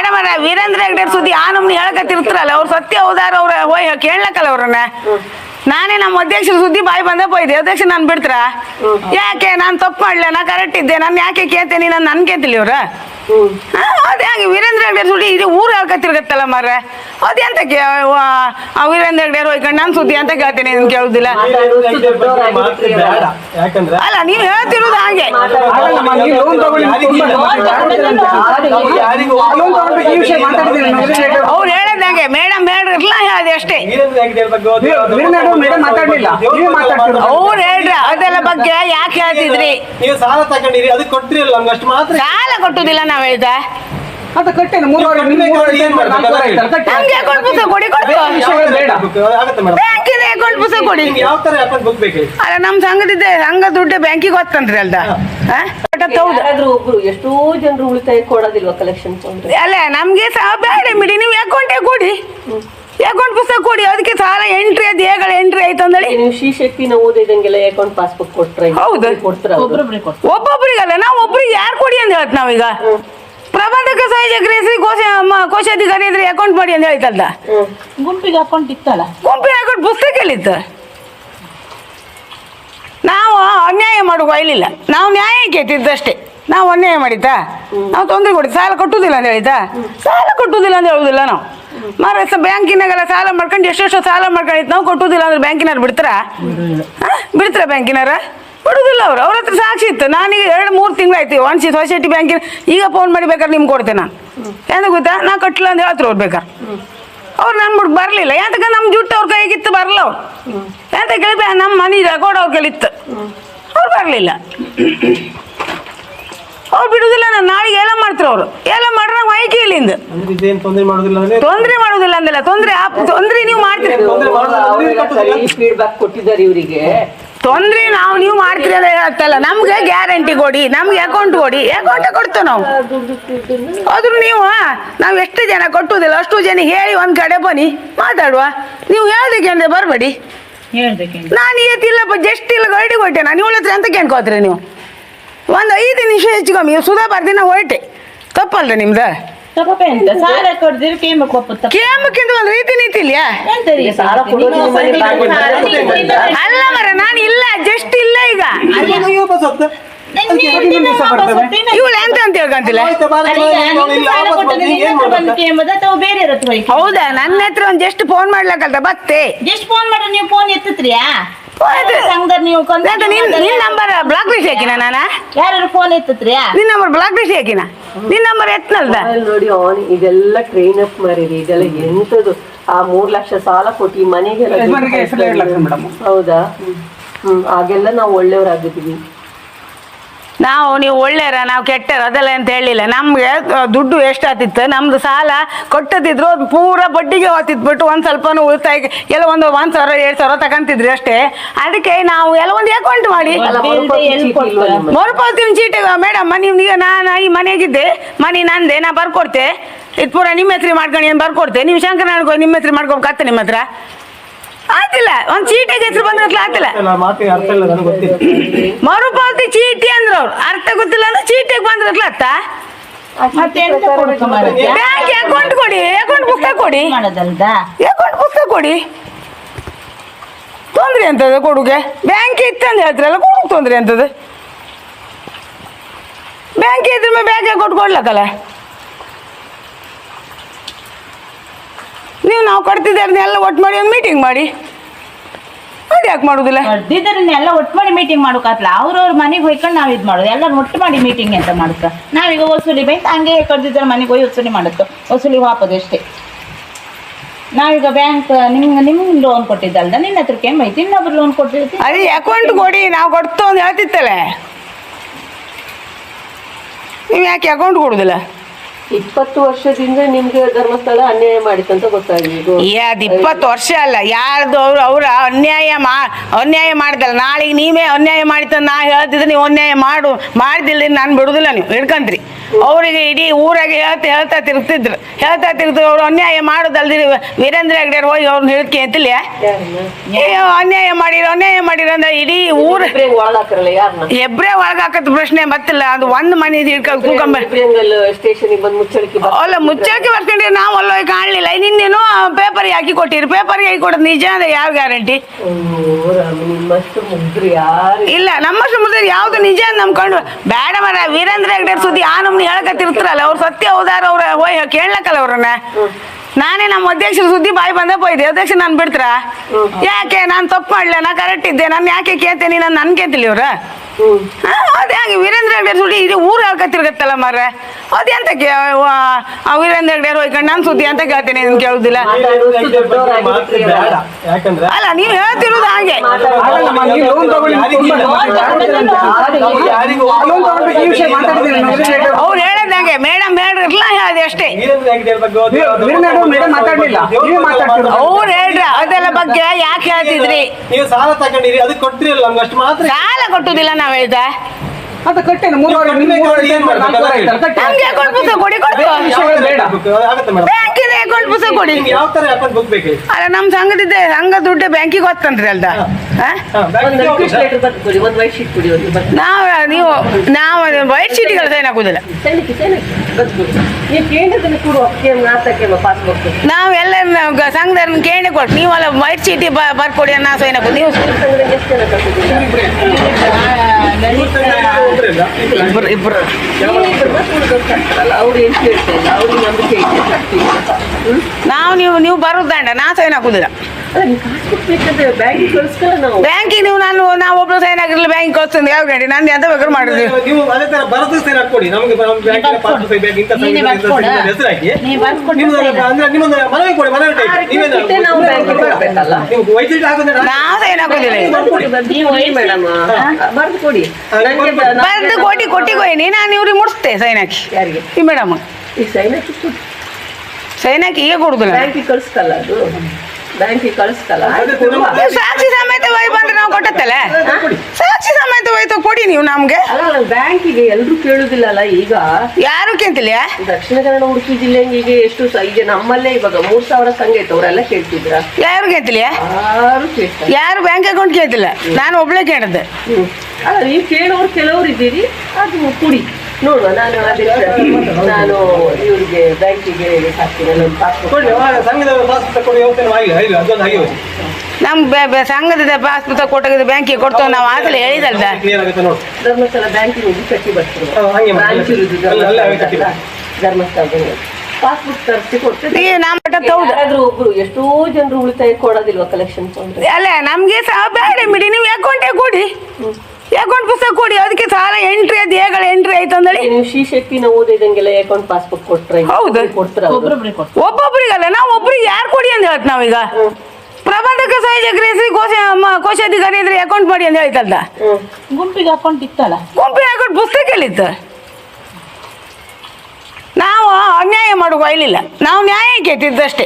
Madam ಅವ್ರ ವೀರೇಂದ್ರ ಹೆಗ್ಡೆ ಸುದ್ದಿ ಆ ನಮ್ನಿ ಹೇಳಕತ್ತಿರ್ತಾರಲ್ಲ ಅವ್ರು ಸತ್ಯ ಹೌದಾರ ಅವ್ರ ಹೋಯ್ ಕೇಳಕ್ಕಲ್ಲ ಅವ್ರನ್ನ ನಾನೇ ನಮ್ಮ ಅಧ್ಯಕ್ಷರ ಸುದ್ದಿ ಬಾಯಿ ಬಂದ ಹೋಯ್ದೆ ಅಧ್ಯಕ್ಷ ನಾನು ಬಿಡ್ತಾರ? ಯಾಕೆ? ನಾನು ತಪ್ಪು ಮಾಡ್ಲ ನಾ ಕರೆಕ್ಟ್ ಇದ್ದೆ. ನಾನು ಯಾಕೆ ಕೇಳ್ತೇನೆ? ನಾನು ನನ್ ಕೇಳ್ತಿಲ್ಲ ಇವ್ರ? ಅದೇ ಹಾಗೆ ವೀರೇಂದ್ರ ಹೆಗ್ಡೆ ಸುದ್ದಿ ಇದು ಊರು ತಿರುಗತ್ತಲ್ಲ ಮಾರ್ರೆ. ಅದೆಂತ ಕೇ ಆ ವೀರೇಂದ್ರ ಹೆಗ್ಡೆ ಹೋಯ್ಕೊಂಡು ನಾನು ಸುದ್ದಿ ಅಂತ ಕೇಳ್ತೇನೆ ನೀನು ಕೇಳುದಿಲ್ಲ. ಯಾಕಂದ್ರೆ? ಅಲ್ಲ ನೀವು ಹೇಳ್ತಿರೋದು ಹಾಗೆ. ಆಗಲ್ಲಮ್ಮ, ನೀವೇ ಅಷ್ಟೇ ಅವ್ರು ಹೇಳ್ರ ಅದೆಲ್ಲ ಬಗ್ಗೆ ಯಾಕೆ ಹೇಳ್ತಿದ್ರಿ? ನೀವು ಸಾಲ ತಗೊಂಡಿರಿ ಅದು ಕೊಟ್ಟಿರಲ್ಲ ನಮ್ಗೆ ಅಷ್ಟು ಮಾತ್ರ. ಸಾಲ ಕೊಟ್ಟುದಿಲ್ಲ ನಾವ್ ಹೇಳ್ದ. ಅದು ಮೂರುವರೆ. ನಮ್ಗೆ ಅಕೌಂಟ್ ಪುಸ್ತಕ ಕೊಡಿ ಕೊಡ್ತು ವಿಷಯಗಳು ಬೇಡ. ಆಗುತ್ತೆ ಮೇಡಮ್. ಬ್ಯಾಂಕಿನ ಅಕೌಂಟ್ ಪುಸ್ತಕ ಕೊಡಿ. ನಿಮ್ಗೆ ಯಾವ ತರ ಅಕೌಂಟ್ ಬುಕ್ ಬೇಕು ಅಲ್ಲ ನಮ್ ಸಂಘದಿದ್ದೆ ಸಂಘ ದುಡ್ಡು ಬ್ಯಾಂಕಿಗೆ ಹೋಗ್ತಂತ್ರಿ ಅಲ್ದ? ಎಷ್ಟೋ ಜನರು ಉಳಿತಾಯ ಕೊಡೋದಿಲ್ವಾ ಕಲೆಕ್ಷನ್ ಅಲ್ಲ ನಮ್ಗೆ ಸಹ ಬೇಡ ಬಿಡಿ. ನೀವು ಅಕೌಂಟೇ ಕೊಡಿ. ಅಕೌಂಟ್ ಪುಸ್ತಕ ಕೊಡಿ ಅದಕ್ಕೆ ಸಾಲ ಎಂಟ್ರಿ ಅದು ಹೇಗಳ ಎಂಟ್ರಿ ಆಯ್ತು ಅಂದಳಿ ನೀವು ಶ್ರೀ ಶಕ್ತಿ ಓದಿದಂಗೆಲ್ಲ ಅಕೌಂಟ್ ಪಾಸ್ಬುಕ್ ಕೊಟ್ರೆ ಹೌದು. ಕೊಡ್ತಾರ ಒಬ್ಬೊಬ್ರಿಗಲ್ಲ ನಾವು ಒಬ್ರಿಗೆ ಯಾರು ಕೊಡಿ ಅಂತ ಹೇಳ್ತ ನಾವೀಗ? ಪ್ರಬಂಧಕ ಸಹಜ ಶ್ರೀ ಕೋಶ ಕೋಶಾಧಿಕಾರಿ ಇದ್ರೆ ಅಕೌಂಟ್ ಮಾಡಿ ಅಂತ ಹೇಳ್ತಲ್ಲ ಗುಂಪಿಗೆ ಅಕೌಂಟ್ ಇತ್ತಲ್ಲ? ಗುಂಪಿನ ಅಕೌಂಟ್ ಪುಸ್ತಕ ಇತ್ತು ನಾವು ಅನ್ಯಾಯ ಮಾಡುವ ಇಲ್ಲಿಲ್ಲ ನಾವು ನ್ಯಾಯ ಕೇತಿದ್ದಷ್ಟೇ ನಾವು ಅನ್ಯಾಯ ಮಾಡಿತಾ ನಾವು ತೊಂದರೆ ಕೊಡಿ ಸಾಲ ಕೊಟ್ಟುದಿಲ್ಲ ಅಂತ ಹೇಳಿತಾ ಸಾಲ ಕೊಟ್ಟುದಿಲ್ಲ ಅಂತ ಹೇಳುದಿಲ್ಲ ನಾವು. ಮಾರ ಬ್ಯಾಂಕಿನಾಗೆಲ್ಲ ಸಾಲ ಮಾಡ್ಕೊಂಡು ಎಷ್ಟೆಷ್ಟು ಸಾಲ ಮಾಡ್ಕೊಂಡಿತ್ತು ನಾವು ಕೊಟ್ಟುದಿಲ್ಲ ಅಂದ್ರೆ ಬ್ಯಾಂಕಿನಾರು ಬಿಡ್ತಾರ? ಬಿಡ್ತಾರ ಬ್ಯಾಂಕಿನಾರ ಬಿಡುದಿಲ್ಲ ಅವ್ರು. ಅವ್ರ ಹತ್ರ ಸಾಕ್ಷಿ ಇತ್ತು. ನಾನೀಗ ಎರಡು, ಮೂರು ತಿಂಗಳಾಯ್ತು. ಒನ್ ಸೊಸೈಟಿ ಬ್ಯಾಂಕಿನ ಈಗ ಫೋನ್ ಮಾಡಿ ಬೇಕಾದ್ರೆ ನಿಮ್ಗೆ ಕೊಡ್ತೇನೆ ನಾನು. ಏನು ಗೊತ್ತಾ? ನಾ ಕಟ್ಟಿಲ್ಲ ಅಂತ ಹೇಳ್ತಾರೆ ಅವ್ರು ಬೇಕಾ ಅವ್ರು ನನ್ ಬಿಟ್ಟು ಬರಲಿಲ್ಲ. ಯಾತಕ ನಮ್ಮ ಜುಟ್ಟು ಅವ್ರ ಕೈಗಿತ್ತು ಬರಲ್ಲ ಅವ್ರು ಯಾತಕ್ಕೆ ನಮ್ಮ ಮನೆ ರೆಕಾರ್ಡ್ ಅವ್ರ ಕೇಳಿತ್ತು ಅವ್ರು ಬರಲಿಲ್ಲ. ಅವ್ರು ಬಿಡುದಿಲ್ಲ ನಾನು ನಾಳೆಗೆ ಎಲ್ಲ ಮಾಡ್ತಾರೆ ಅವರು. ಎಲ್ಲ ಮಾಡ್ರೆ ನಾವು ಆಯ್ಕೆ ಇಲ್ಲಿಂದ ಅಂದ್ರೆ ಇದೇನ್ ತೊಂದರೆ ಮಾಡೋದಿಲ್ಲ ಅಂದ್ರೆ ತೊಂದರೆ ಮಾಡುದಿಲ್ಲ ಅಂದಿಲ್ಲ ತೊಂದರೆ ತೊಂದರೆ ನೀವು ಮಾಡ್ತೀರಿ. ಫೀಡ್ಬ್ಯಾಕ್ ಕೊಟ್ಟಿದ್ದಾರೆ ಇವರಿಗೆ. ತೊಂದ್ರೆ ನಾವು ನೀವು ಮಾಡ್ತೀರಿ ಅಂತ ಹೇಳತ್ತಲ್ಲ ನಮ್ಗೆ ಗ್ಯಾರಂಟಿ ಕೊಡಿ ನಮ್ಗೆ ಅಕೌಂಟ್ ಕೊಡಿ ಅಕೌಂಟ್ ಕೊಡ್ತೇವೆ ನಾವು. ಆದ್ರೂ ನೀವು ನಾವು ಎಷ್ಟು ಜನ ಕೊಟ್ಟುದಿಲ್ಲ ಅಷ್ಟು ಜನ ಹೇಳಿ ಒಂದ್ ಕಡೆ ಬನ್ನಿ ಮಾತಾಡುವ. ನೀವು ಹೇಳ್ದಕ್ಕೆ ಅಂದ್ರೆ ಬರಬೇಡಿ. ನಾನು ಇವತ್ತಿಲ್ಲಪ್ಪ ಜಸ್ಟ್ ಇಲ್ಲ ಗೈಡಿ ಕೊಟ್ಟೆ ನಾನು ಇವಳತ್ರ ಎಂತ ಅಂತ ಕೇಳ್ಕೋತ್ರಿ ನೀವು? ಒಂದು ಐದು ನಿಮಿಷ ಹೆಚ್ಚು ಕಮ್ಮಿ. ಸುಧಾ ಬರ್ದಿನ ಹೊರಟೆ. ತಪ್ಪಲ್ರಿ ನಿಮ್ದು? ತಪ್ಪ ಎಂತ? ಸಾಲ ಕೊಡ್ದಿರ ಕೇಮ ಕೊಪ್ಪುತ್ತ ಕೇಮಕ್ಕಿಂತ ಒಂದು ರೀತಿ ನೀತಿ ಇಲ್ಯಾ ಸಾಲ ಕೊಡೋದು ಮನೆ ಅಲ್ಲ ಮರ ನಾನು ಇಲ್ಲ ಜಸ್ಟ್ ಇಲ್ಲ ಈಗ? ಅದಕ್ಕೆ ಇನ್ನೊಂದು ದಿವಸ ಇವಳು ಎಂತ ಅಂತ ಹೇಳ್ಕಂತಿಲ್ಲ? ಆಯ್ತು, ಬಾರ, ಅಲ್ಲ, ಈಗ ನೀವು ನಿಮ್ಗೆ ಇಲ್ಲಿ ಸಾಲ ವಾಪಸ್ ಕೊಟ್ಟದ್ದು ಬರ್ತೀನಿ, ನಿನ್ನ ಹತ್ರ ಬಂದು ಮಾಡ್ಬೇಕು? ಕೇಂಬುದಾ ಅಥವಾ ಬೇರೆ ಹತ್ರ ಹೌದಾ? ನನ್ನ ಹತ್ರ ಒಂದು ಜಸ್ಟ್ ಫೋನ್ ಮಾಡ್ಲಕ್ಕಲ್ದ ಬತ್ತೆ. ಜಸ್ಟ್ ಫೋನ್ ಮಾಡ್ರೆ ನೀವು ಫೋನ್ ಎತ್ತತ್ರಿಯಾ ನೀವು ಎಂತ ನಿನ್ ನಿನ್ ನಂಬರ್ ಬ್ಲಾಕ್ ಲಿಸ್ಟ್ ಹಾಕಿನ ನಾನ? ಯಾರು ಫೋನ್ ಎತ್ತತ್ರಿಯಾ ನಿನ್ ನಂಬರ್ ಬ್ಲಾಕ್ ಲಿಸ್ಟ್ ಹಾಕಿನ? ನಿನ್ ನಂಬರ್ ಎತ್ನಲ್ದ? ಮೊಬೈಲ್ ನೋಡಿ ಆನ್ ಇದೆಲ್ಲ ಟ್ರೈನ್ ಅಪ್ ಮಾಡಿರಿ. ಇದೆಲ್ಲ ಎಂತದು? ಆ ಮೂರ್ ಲಕ್ಷ ಸಾಲ ಕೊಟ್ಟು ಮೇಡಮ್? ಹೌದಾ? ಹ್ಮ್. ಆಗೆಲ್ಲ ನಾವು ಒಳ್ಳೆಯವರಾಗಿದ್ದೀವಿ. ನಾವು ನೀವು ಒಳ್ಳೆಯರ ನಾವು ಕೆಟ್ಟರ ಅದೆಲ್ಲ ಅಂತ ಹೇಳಿಲ್ಲ. ನಮಗೆ ದುಡ್ಡು ಎಷ್ಟಾತಿತ್ತು ನಮ್ದು ಸಾಲ ಕೊಟ್ಟದಿದ್ರು ಅದು ಪೂರ ಬಡ್ಡಿಗೆ ಹೋತಿದ್ಬಿಟ್ಟು ಒಂದು ಸ್ವಲ್ಪನೂ ಉಳಿತಾಯ ಎಲ್ಲ ಒಂದು ಒಂದು ಸಾವಿರ ಎರಡು ಸಾವಿರ ತಗೊಂತಿದ್ರಿ ಅಷ್ಟೇ. ಅದಕ್ಕೆ ನಾವು ಎಲ್ಲ ಒಂದು ಅಕೌಂಟ್ ಮಾಡಿ? ಮರುಪಾವತಿ ಚೀಟಿ ಮೇಡಮ್ ನೀವು ಈಗ ನಾನು ಈ ಮನೆಗಿದ್ದೆ. ಮನೆ ನಂದೆ ನಾ ಬರ್ಕೊಡ್ತೆ. ಇದು ಪೂರ ನಿಮ್ಮ ಹೆಸ್ರು ಮಾಡ್ಕೊಂಡು ಏನು ಬರ್ಕೊಡ್ತೆ. ನೀವು ಶಂಕರ ನಿಮ್ಮ ಹೆಸ್ರಿ ಮಾಡ್ಕೊಬೇಕಾಗ್ತದೆ ನಿಮ್ಮ ಹತ್ರ. ಆತಿಲ್ಲ ಒಂದು ಚೀಟಿಗೆ ಹೆಸರು ಬಂದ್ರೆ ಆತಿಲ್ಲ ಮರುಪಾವತಿ ಚೀಟಿ ಅಂದ್ರ ಅವ್ರು. ಅರ್ಥ ಗೊತ್ತಿಲ್ಲ ಅಂದ್ರೆ ಚೀಟಿಗೆ ಬಂದ್ರೆ ಮಾರಾಯ? ಬ್ಯಾಂಕ್ ಅಕೌಂಟ್ ಕೊಡಿ ಅಕೌಂಟ್ ಪುಸ್ತಕ ಕೊಡಿ. ಅಕೌಂಟ್ ಪುಸ್ತಕ ಕೊಡಿ. ತೊಂದ್ರೆ ಎಂತದ ಕೊಡುಗೆ? ಬ್ಯಾಂಕ್ ಇತ್ತಂದು ಹೇಳ್ತಾರಲ್ಲ ಕೊಡುಗೆ ತೊಂದ್ರೆ ಎಂತದ? ಬ್ಯಾಂಕ್ ಇದ್ರ ಮೇಲೆ ಬ್ಯಾಂಕ್ ಅಕೌಂಟ್ ಕೊಡ್ಲಕ್ಕಲ್ಲ? ನೀವು ನಾವು ಕೊಡ್ತಿದ್ದಾರೆ ಎಲ್ಲ ಒಟ್ಟು ಮಾಡಿ ಒಂದು ಮೀಟಿಂಗ್ ಮಾಡಿ. ಅದು ಯಾಕೆ ಮಾಡುದಿಲ್ಲ? ಎಲ್ಲ ಒಟ್ಟು ಮಾಡಿ ಮೀಟಿಂಗ್ ಮಾಡೋಕಾತ್ಲ ಅವ್ರವ್ರ ಮನೆಗೆ ಹೋಯ್ಕೊಂಡು ನಾವು ಇದು ಮಾಡೋದು. ಎಲ್ಲರೂ ಒಟ್ಟು ಮಾಡಿ ಮೀಟಿಂಗ್ ಅಂತ ಮಾಡುತ್ತ ನಾವೀಗ ವಸೂಲಿ ಬ್ಯಾಂಕ್ ಹಂಗೆ ಕಡ್ದಿದ್ದರ ಮನೆಗೆ ಹೋಗಿ ವಸೂಲಿ ಮಾಡುತ್ತೆ ವಸೂಲಿ ವಾಪದು ಅಷ್ಟೇ ನಾವೀಗ ಬ್ಯಾಂಕ್ ನಿಮ್ಗೆ ನಿಮ್ಗೆ ಲೋನ್ ಕೊಟ್ಟಿದ್ದಲ್ದ? ನಿನ್ನ ಹತ್ರ ಏನ್ ಇನ್ನೊಬ್ರು ಲೋನ್ ಕೊಟ್ಟಿರ್ತಿ ಅದೇ ಅಕೌಂಟ್ ಕೊಡಿ. ನಾವು ಕೊಡ್ತು ಅಂತ ಹೇಳ್ತಿತ್ತಲ್ಲ. ನೀವು ಯಾಕೆ ಅಕೌಂಟ್ ಕೊಡುದಿಲ್ಲ? ಇಪ್ಪತ್ತು ವರ್ಷದಿಂದ ನಿಮ್ಗೆ ಧರ್ಮಸ್ಥಳ ಅನ್ಯಾಯ ಮಾಡಿತ್ತಂತ ಗೊತ್ತಾಗಿದೆ. ಅದು ಇಪ್ಪತ್ತು ವರ್ಷ ಅಲ್ಲ, ಯಾರ್ದು ಅವ್ರು ಅವ್ರ ಅನ್ಯಾಯ ಮಾ ಅನ್ಯಾಯ ಮಾಡಿದಲ್ಲ. ನಾಳೆಗೆ ನೀವೇ ಅನ್ಯಾಯ ಮಾಡಿತ ನಾ ಹೇಳ್ತಿದ್ರೆ ನೀವು ಅನ್ಯಾಯ ಮಾಡು ಮಾಡಿದಿಲ್ಲ, ನಾನು ಬಿಡುದಿಲ್ಲ ನೀವು. ಹಿಡ್ಕಂತ್ರಿ. ಅವರಿಗೆ ಇಡೀ ಊರಾಗೆ ಹೇಳ್ತಾ ಹೇಳ್ತಾ ತಿರುಗ್ತಿದ್ರು. ಹೇಳ್ತಾ ತಿರುಗ್ತಿದ್ರು ಅವ್ರು ಅನ್ಯಾಯ ಮಾಡೋದಲ್ದಿ ವೀರೇಂದ್ರ ಹೆಗ್ಡೆಯವ್ರು ಹೋಗಿ ಅವ್ರನ್ನ ಹಿಡ್ಕೆ ಅಂತಿಲ್ಲ ಅನ್ಯಾಯ ಮಾಡಿರೋ ಅನ್ಯಾಯ ಮಾಡಿರೋ ಅಂದ್ರೆ ಇಡೀ ಊರ ಎಬ್ರೇ ಒಳಗಾಕತ್ ಪ್ರಶ್ನೆ ಮತ್ತಿಲ್ಲ ಅದು ಒಂದ್ ಮನೆ ಹಿಡ್ಕೊಂಡು ಕೂಕಂಬ ಅಲ್ಲ ಮುಚ್ಚಳಿಕೆ ಬರ್ಕೊಂಡ್ರಿ ನಾವು ಅಲ್ಲ ಹೋಗಿ ಕಾಣಲಿಲ್ಲ ನಿನ್ನೇನು ಪೇಪರ್ ಹಾಕಿ ಕೊಟ್ಟಿರಿ ಪೇಪರ್ ಹಾಕಿ ಕೊಡೋದು ನಿಜ ಅಂದ್ರೆ ಯಾವ ಗ್ಯಾರಂಟಿ ಇಲ್ಲ. ನಮ್ಮಷ್ಟು ಮುದ್ರೆ ಯಾವ್ದು ನಿಜ ಅಂತ ನಂಬ್ಕೊಂಡು ಬೇಡ ಮರ ವೀರೇಂದ್ರ ಹೆಗ್ಡೆ ಸುದ್ದಿ ಆ ನಮ್ನಿ ಹೇಳಕತ್ತಿರ್ತಾರಲ್ಲ ಅವ್ರು ಸತ್ಯ ಹೋದಾರ ಅವ್ರ ಹೋಯ್ ಕೇಳಕ್ಕಲ್ಲ ಅವ್ರನ್ನ. ನಾನೇ ನಮ್ಮ ಅಧ್ಯಕ್ಷರ ಸುದ್ದಿ ಬಾಯಿ ಬಂದ ಹೋಯ್ದೆ ಅಧ್ಯಕ್ಷ ನಾನು ಬಿಡ್ತಾರ? ಯಾಕೆ? ನಾನು ತಪ್ಪು ಮಾಡ್ಲೆ? ನಾ ಕರೆಕ್ಟ್ ಇದ್ದೆ. ನಾನು ಯಾಕೆ ಕೇಳ್ತೇನೆ? ನಾನು ನನ್ ಕೇಳ್ತಿಲ್ಲ ಇವ್ರ. ಹ್ಮ್ ಅದೇ ಹಂಗೆ ವೀರೇಂದ್ರ ಹೆಗ್ಡೆ ಸುಳ್ಳಿ ಇಡೀ ಊರು ಹೇಳ್ಕತ್ತಿರ್ಗತ್ತಲ್ಲ ಮಾರ್ರೆ. ಅದೆಂತ ಕೇ ಆ ವೀರೇಂದ್ರ ಹೆಗ್ಡೆ ಹೋಯ್ಕೊಂಡು ನಾನು ಸುದ್ದಿ ಅಂತ ಕೇಳ್ತೀನಿ ನೀನು ಕೇಳುದಿಲ್ಲ. ಅಲ್ಲ. ಯಾಕಂದ್ರೆ? ಅಲ್ಲ ನೀವು ಹೇಳ್ತಿರೋದು ಹಾಗೆ. ಅವ್ರು ಅವ್ರು ಹೇಳದಂಗೆ ಮೇಡಮ್ ಹೇಳ್ರಲ್ಲ ಹೇಳಿದೆ ಅಷ್ಟೇ. ವೀರೇಂದ್ರ ಹೆಗ್ಡೆ ಬಗ್ಗೆ ಹೋದ್ರೆ ನೀವು- ವೀರೇಂದ್ರ ಹೆಗ್ಡೆ ಮೇಡಮ್ ಮಾತಾಡ್ಲಿಲ್ಲ. ನೀವೇ ಮಾತಾಡ್ತಿರೋದು. ಅವ್ರು ಹೇಳ್ರ ಅದೆಲ್ಲ ಬಗ್ಗೆ ಯಾಕೆ ಹೇಳ್ತಿದ್ರಿ? ನೀವು ಸಾಲ ತಗೊಂಡಿರಿ ಅದಕ್ಕೆ ಕೊಟ್ಟಿರಲ್ಲ ನಮ್ಗೆ ಅಷ್ಟು ಮಾತ್ರ ಸಾಲ ಕೊಟ್ಟುದಿಲ್ಲ ನಾವ್ ಹೇಳ್ತಾ ಅದು ಕಟ್ಟೇನು ಮೂರು ಆಯ್ತಲ್ಲ, ಕಟ್ಟಿ. ನಮ್ಗೆ ಅಕೌಂಟ್ ಪುಸ್ತಕ ಕೊಡಿ ಕೊಡ್ತು ಬೇಡ. ಆಗುತ್ತೆ ಮೇಡಮ್. ಬ್ಯಾಂಕಿನ ಅಕೌಂಟ್ ಪುಸ್ತಕ ಕೊಡಿ. ನಿಮ್ಗೆ ಯಾವ ತರ ಅಕೌಂಟ್ ಬುಕ್ ಬೇಕು ಅಲ್ಲ ನಮ್ ಸಂಘದಿದ್ದೆ ಸಂಘ ದುಡ್ಡು ಬ್ಯಾಂಕಿಗೆ ಹೊತ್ತಂತ್ರಿ ಅಲ್ದ? ಶೀಟ್ ನಾವ್ ನೀವು ನಾವು ವೈಟ್ ಚೀಟಿಗಳ ಸೈನ್ ಹಾಕುದಿಲ್ಲ. ನೀವು ಎಲ್ಲ ಸಂಘದವ್ರನ್ನ ಕೇಳಿ ಕೊಟ್ಟು ನೀವಲ್ಲ ವೈಟ್ ಚೀಟಿ ಬ- ಬರ್ಕೊಡಿ ಅನ್ನೋ ಸೈನ್ ಹಾಕುದು. ನೀವು ಇಬ್ಬರು ಇಬ್ರು ಅವ್ರು? ನಾವು ನೀವು ನೀವು ಬರೋದು ದಂಡ ನಾ ಸೈನ್ ಹಾಕುದಿಲ್ಲ ಬ್ಯಾಂಕಿಗೆ ನಾವು ನಾನು ನಾವು ಒಬ್ರು ಸೈನ್ ಹಾಕಿರ್ಲಿ ಬ್ಯಾಂಕ್ ಕಳ್ಸ್ತೀನಿ ಯಾವ ಗಾಡಿ ನಾನು ಎಂತ ಬೇಕಾದ್ರೂ ಮಾಡಿದ್ವಿ ನೀವು ಅದೇ ತರ ಬರದ ಸೈನ್ ಹಾಕೊಡಿ ನಮಗೆ ಬರ್ದು ಕೊಟ್ಟಿ ಕೊಟ್ಟಿಗೋಯ್ನಿ ನಾನು ಇವ್ರಿಗೆ ಮುಡಿಸ್ತೇ ಸೈನ್ ಹಾಕಿ. ಯಾರಿಗೆ? ಈ ಮೇಡಮ್. ಈ ಸೈನ್ ಹಾಕಿ. ಸೈನ್ ಹಾಕಿ ಈಗ ಕೊಡುದಿಲ್ಲ. ಬ್ಯಾಂಕಿಗೆ ಕಳಿಸ್ಕಲ್ಲ ಅದು. ಬ್ಯಾಂಕಿಗೆ ಕೊಡುವ. ಸಾಕ್ಷಿ ಸಮೇತ ಒಯ್ ಬಂದ್ರೆ ನಾವು ಕೊಟ್ಟತ್ತಲ್ಲ ಸಾಕ್ಷಿ ಸಮೇತ ಒಯ್ತು ಕೊಡಿ ನೀವು ನಮ್ಗೆ. ಅಲ್ಲ ಅಲ್ಲ ಬ್ಯಾಂಕಿಗೆ ಎಲ್ಲರೂ ಕೇಳುದಿಲ್ಲಲ್ಲ ಈಗ? ಯಾರು ಕೇಳ್ತಿಲ್ಲ? ದಕ್ಷಿಣ ಕನ್ನಡ ಉಡುಪಿ ಜಿಲ್ಲೆಗೆ ಎಷ್ಟು ಸ- ಈಗ ನಮ್ಮಲ್ಲೇ ಇವಾಗ ಮೂರ್ ಸಾವಿರ ಸಂಘ ಇತ್ತು ಅವರೆಲ್ಲ ಕೇಳ್ತಿದ್ರ ಯಾರು ಕೇಳ್ತಿಲ್ಲ? ಯಾರು ಕೇಳ್ತಾರೆ ಯಾರು ಬ್ಯಾಂಕ್ ಅಕೌಂಟ್ ಕೇಳ್ತಿಲ್ಲ? ನಾನು ಒಬ್ಳೆ ಕೇಳಿದ್ದೆ. ಅಲ್ಲ ನೀವು ಕೇಳೋರು ಕೆಲವ್ರು ಇದ್ದೀರಿ ಅದು ಕುಡಿ. ನೋಡುವ ನಾನು ನಾನು ಇವರಿಗೆ ಬ್ಯಾಂಕಿಗೆ ಹಾಕ್ತೀನಿ ಪಾಸ್ಬುಕ್. ಅವ ಸಂಘದ ಪಾಸ್ಬುಕ್ ಕೊಟ್ಟಿದ್ದು ಬ್ಯಾಂಕಿಗೆ ಕೊಡ್ತೇವೆ ನಾವು ಆಗಲೇ ಹೇಳಿದಲ್ಲ ಕ್ಲಿಯರ್ ಆಗುತ್ತೆ ನೋಡಿ. ಧರ್ಮಸ್ಥಳ ಬ್ಯಾಂಕಿಗೆ ಹೋಗಿ ಕಟ್ಟಿ ಧರ್ಮಸ್ಥಳದಲ್ಲಿ ಪಾಸ್ಬುಕ್ ತರಿಸಿ ಯಾರಾದ್ರೂ ಒಬ್ರು ಎಷ್ಟೋ ಜನರು ಉಳಿತಾಯ ಕೊಡೋದಿಲ್ವಾ ಕಲೆಕ್ಷನ್ ಅಲ್ಲ ನಮ್ಗೆ ಸಹ ಬೇಡ ಬಿಡಿ ನೀವು ಅಕೌಂಟೇ ಕೊಡಿ. ಅಕೌಂಟ್ ಪುಸ್ತಕ ಕೊಡಿ? ಅದಕ್ಕೆ ಸಾಲ ಎಂಟ್ರಿ ಅದು ಹೇಗಳ ಎಂಟ್ರಿ ಆಯ್ತು ಅಂದಳಿ. ನೀವು ಶ್ರೀ ಶಕ್ತಿನ ಓದಿದಂಗೆಲ್ಲ ಅಕೌಂಟ್ ಪಾಸ್ಬುಕ್ ಕೊಟ್ರೆ? ಹೌದು. ಕೊಡ್ತಾರೆ ಒಬ್ಬೊಬ್ರಿಗೆ ಒಬ್ಬೊಬ್ರಿಗಲ್ಲ ನಾವು ಒಬ್ರಿಗೆ ಯಾರು ಕೊಡಿ ಅಂತ ಹೇಳ್ತ ನಾವೀಗ? ಪ್ರಬಂಧಕ ಸಂಯೋಜಕರು ಹೆಸರು ಕೋಶ ಮ- ಕೋಶಾಧಿಕಾರಿ ಇದ್ರೆ ಅಕೌಂಟ್ ಮಾಡಿ ಅಂತ ಹೇಳ್ತಲ್ಲ ಗುಂಪಿಗೆ ಅಕೌಂಟ್ ಇತ್ತಲ್ಲ? ಗುಂಪಿಗೆ ಅಕೌಂಟ್ ಪುಸ್ತಕ ನಾವು ಅನ್ಯಾಯ ಮಾಡುವ ಇಲ್ಲ. ನಾವು ನ್ಯಾಯ ಕೇಳ್ತಿದ್ದಷ್ಟೇ.